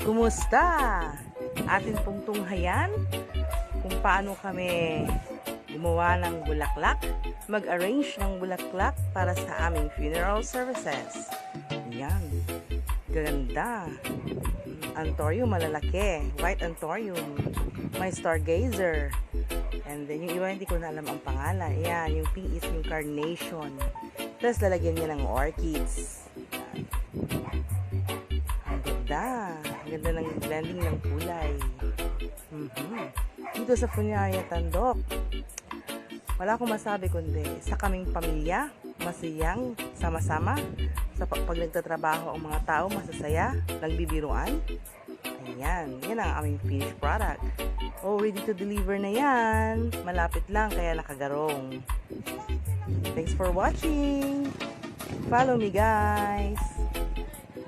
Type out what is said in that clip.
Kumusta? Atin pong tunghayan kung paano kami gumawa ng bulaklak, mag-arrange ng bulaklak para sa aming funeral services. Yan. Ganda. Antorium malalaki. White antorium. May stargazer. And then yung iba hindi ko na alam ang pangalan. Yan, yung pink is yung carnation. Tapos lalagyan niya ng orchids. Yan. Ganda. Ng blending ng kulay. Mhm. Dito sa Funyaria Tandok, wala akong masabi kundi sa kaming pamilya, masiyang, sama-sama. Sa pag, pag nagtatrabaho ang mga tao, masasaya, nagbibiruan. Ayan, yan ang aming finished product. Oh, ready to deliver na yan. Malapit lang, kaya nakagarong. Thanks for watching. Follow me, guys.